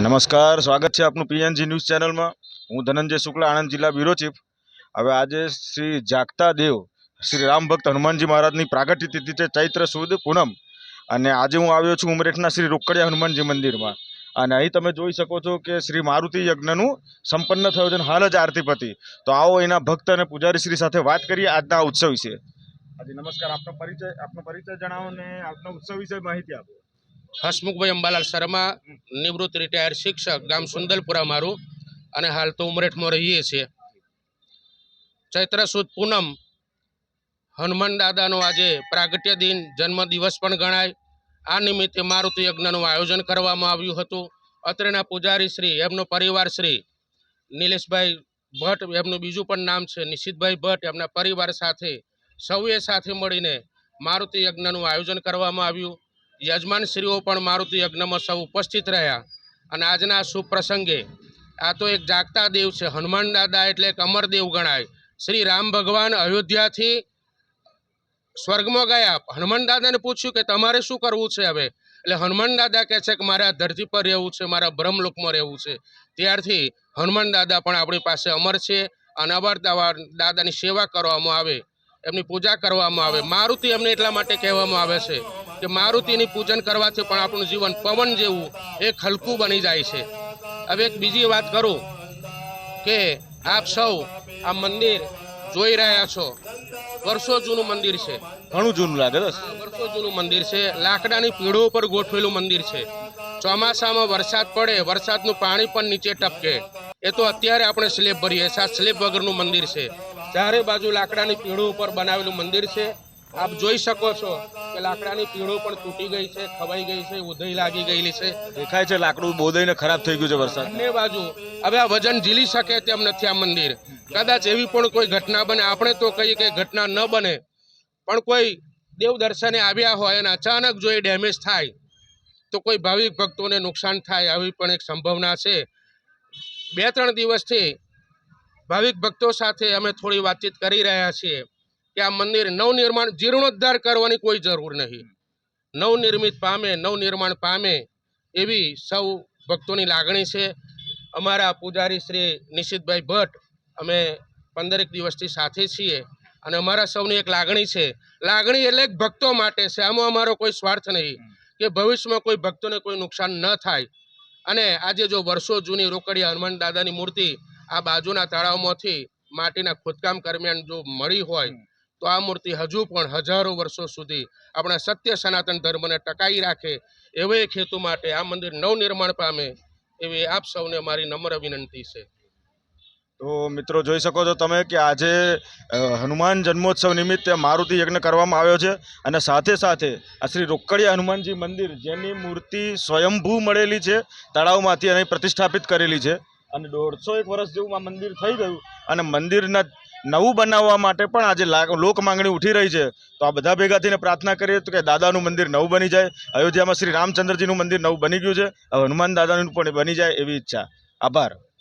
નમસ્કાર, સ્વાગત છે આપનું પીએનજી ન્યૂઝ ચેનલમાં. હું ધનંજય શુક્લા, આણંદ જિલ્લા બ્યુરો ચીફ. હવે આજે શ્રી જાગતા દેવ શ્રી રામ ભક્ત હનુમાનજી મહારાજની પ્રાગટ્ય તિથિ છે ચૈત્ર સુદ પૂનમ. અને આજે હું આવ્યો છું ઉમરેઠના શ્રી રોકડિયા હનુમાનજી મંદિરમાં. અને અહીં તમે જોઈ શકો છો કે શ્રી મારુતિ યજ્ઞનું સંપન્ન થયો છે હાલ જ આરતી પતિ. તો આવો એના ભક્ત અને પૂજારી શ્રી સાથે વાત કરીએ આજના ઉત્સવ વિશે. આજે નમસ્કાર. આપનો પરિચય આપનો પરિચય જણાવો અને આપનો ઉત્સવ વિશે માહિતી આપો. હસમુખભાઈ અંબાલાલ શર્મા, નિવૃત્ત રિટાયર શિક્ષક, ગામ સુંદલપુરા મારું. અને હાલ તો ઉમરેઠમાં રહીએ છીએ. ચૈત્ર સુદ પૂનમ, હનુમાન દાદાનો આજે પ્રાગટ્ય દિન જન્મ દિવસ પણ ગણાય. આ નિમિત્તે મારુતિ યજ્ઞનું આયોજન કરવામાં આવ્યું હતું. અત્રેના પૂજારી શ્રી, એમનો પરિવાર શ્રી, નિલેશભાઈ ભટ્ટ, એમનું બીજું પણ નામ છે નિશિતભાઈ ભટ્ટ. એમના પરિવાર સાથે, સૌએ સાથે મળીને મારુતિ યજ્ઞનું આયોજન કરવામાં આવ્યું. યજમાનશ્રીઓ પણ મારુતિ યજ્ઞમાં સૌ ઉપસ્થિત રહ્યા. અને આજના શુભ પ્રસંગે આ તો એક જાગતા દેવ છે. હનુમાન દાદા એટલે એક અમરદેવ ગણાય. શ્રી રામ ભગવાન અયોધ્યાથી સ્વર્ગમાં ગયા. હનુમાન દાદાને પૂછ્યું કે તમારે શું કરવું છે હવે? એટલે હનુમાન દાદા કહે છે કે મારે આ ધરતી પર રહેવું છે, મારા બ્રહ્મલોકમાં રહેવું છે. ત્યારથી હનુમાન દાદા પણ આપણી પાસે અમર છે અને અવારનવાર દાદાની સેવા કરવામાં આવે. એમની પૂજા કરવામાં આવે. મારુતિ એમને એટલા માટે કહેવામાં આવે છે. કે મારુતિની પૂજન કરવાથી પણ આપણું જીવન પવન જેવું એક હલકું બની જાય છે. હવે એક બીજી વાત કરું કે આપ સૌ આ મંદિર જોઈ રહ્યા છો. વર્ષો જૂનું મંદિર છે. ઘણું જૂનું લાગે વર્ષો જૂનું મંદિર છે. લાકડાની પીળો ઉપર ગોઠવેલું મંદિર છે. ચોમાસામાં વરસાદ પડે વરસાદનું પાણી પણ નીચે ટપકે. એ તો અત્યારે આપણે સ્લેબ ભરીએ છીએ. આ સ્લેબ વગરનું મંદિર છે. ચારે બાજુ લાકડાની પીળો ઉપર બનાવેલું મંદિર છે. આપ જોઈ શકો છો કે લાકડાની પીળો પણ તૂટી ગઈ છે ખવાઈ ગઈ છે ઉધઈ લાગી ગયેલી છે. દેખાય છે લાકડું બોદાઈને ખરાબ થઈ ગયું છે વરસાદ. બંને બાજુ હવે આ વજન ઝીલી શકે તેમ નથી આ મંદિર. કદાચ એવી પણ કોઈ ઘટના બને આપણે તો કહીએ કે ઘટના ન બને પણ કોઈ દેવ દર્શને આવ્યા હોય અને અચાનક જો એ ડેમેજ થાય તો કોઈ ભાવિક ભક્તોને નુકસાન થાય આવી પણ એક સંભાવના છે. બે ત્રણ દિવસથી ભાવિક ભક્તો સાથે અમે થોડી વાતચીત કરી રહ્યા છીએ. કે આ મંદિર નવનિર્માણ જીર્ણોદ્ધાર કરવાની કોઈ જરૂર નહીં. નવનિર્મિત પામે નવનિર્માણ પામે એવી સૌ ભક્તોની લાગણી છે. અમારા પૂજારી શ્રી નિશિતભાઈ ભટ્ટ અમે પંદરેક દિવસથી સાથે છીએ અને અમારા સૌની એક લાગણી છે. લાગણી એટલે ભક્તો માટે છે. આમાં અમારો કોઈ સ્વાર્થ નહીં કે ભવિષ્યમાં કોઈ ભક્તોને કોઈ નુકસાન ન થાય. અને આજે જો વર્ષો જૂની રોકડિયા હનુમાન દાદાની મૂર્તિ આ બાજુના તળાવમાંથી માટીના ખોદકામ દરમિયાન જો મળી હોય તો આ મૂર્તિ હજુ પણ હજારો વર્ષો સુધી આપણા સત્ય સનાતન ધર્મને ટકાવી રાખે એવો એક હેતુ માટે આ મંદિર નવનિર્માણ પામે એવી આપ સૌને મારી નમ્ર વિનંતી છે. તો મિત્રો જોઈ શકો છો તમે કે આજે હનુમાન જન્મોત્સવ નિમિત્તે મારુતિ યજ્ઞ કરવામાં આવ્યો છે અને સાથે સાથે આ શ્રી રોકડિયા હનુમાનજી મંદિર જેની મૂર્તિ સ્વયંભૂ મળેલી છે, તળાવમાંથી અહીં પ્રતિષ્ઠાપિત કરેલી છે. અને દોઢસો એક વર્ષ જેવું આ મંદિર થઈ ગયું અને મંદિરના નવું બનાવવા માટે પણ આજે લોક માંગણી ઉઠી રહી છે. તો આ બધા ભેગા થઈને પ્રાર્થના કરીએ તો કે દાદાનું મંદિર નવું બની જાય. અયોધ્યામાં શ્રી રામચંદ્રજીનું મંદિર નવું બની ગયું છે. હવે હનુમાન દાદાનું પણ બની જાય એવી ઈચ્છા. આભાર.